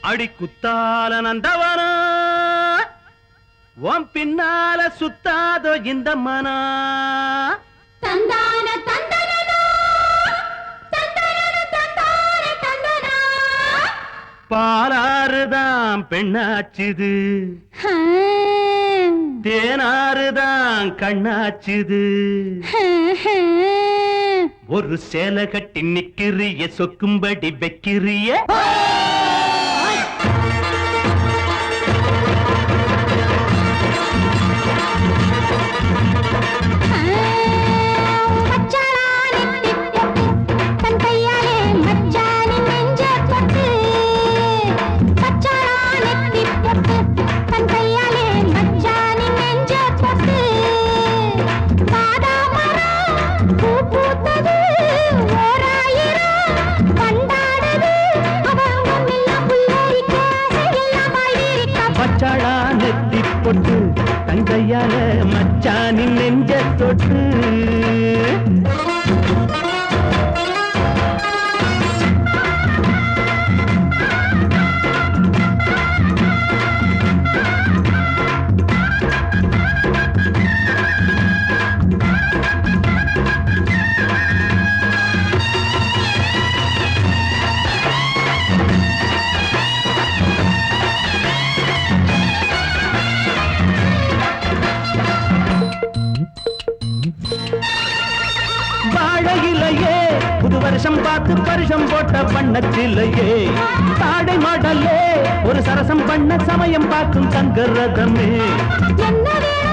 அடி குத்தால நந்தவனா. உன் பின்னால சுத்தாதோ இந்த மனா. தந்தனா பாலாறுதான் பெண்ணாச்சுது. தேனாறுதான் கண்ணாச்சுது. ஒரு சேலை கட்டி நிக்கிறிய சொக்கும்படி வைக்கிறிய. தங்கையால மச்சானின் நெஞ்ச தொட்டு வாழையிலையே புது வருஷம் பார்த்து பரிசம் போட்ட பண்ணச்சிலையே தாடை மாடல்லே ஒரு சரசம் பண்ண சமயம் பார்க்கும் தங்கரதமே என்ன வேணும்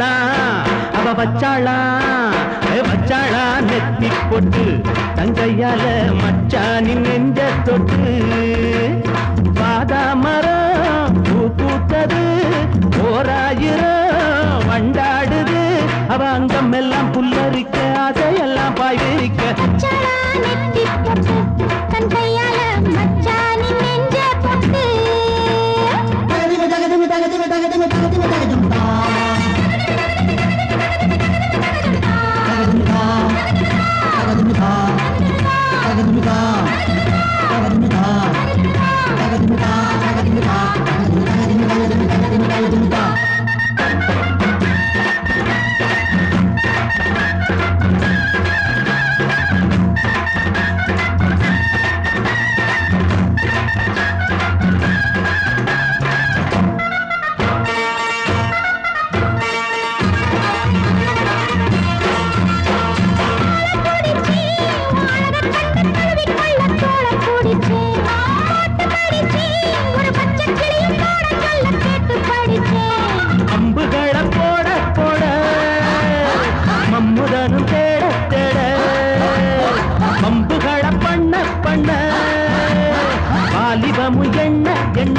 வச்சாளா? அவ வச்சாளா? வச்சாளா? நெத்தி பொட்டு தங்கையால மச்சானின் நெஞ்ச தொட்டு பாதாமரம் பூ பூத்தது ஓராயிரம் வண்டாடுது. அவ அங்கம் எல்லாம் புல்லரிக்க அதையெல்லாம் பாய் விரிக்க பண்ண பண்ண. வாலிபமும் எண்ண எண்ண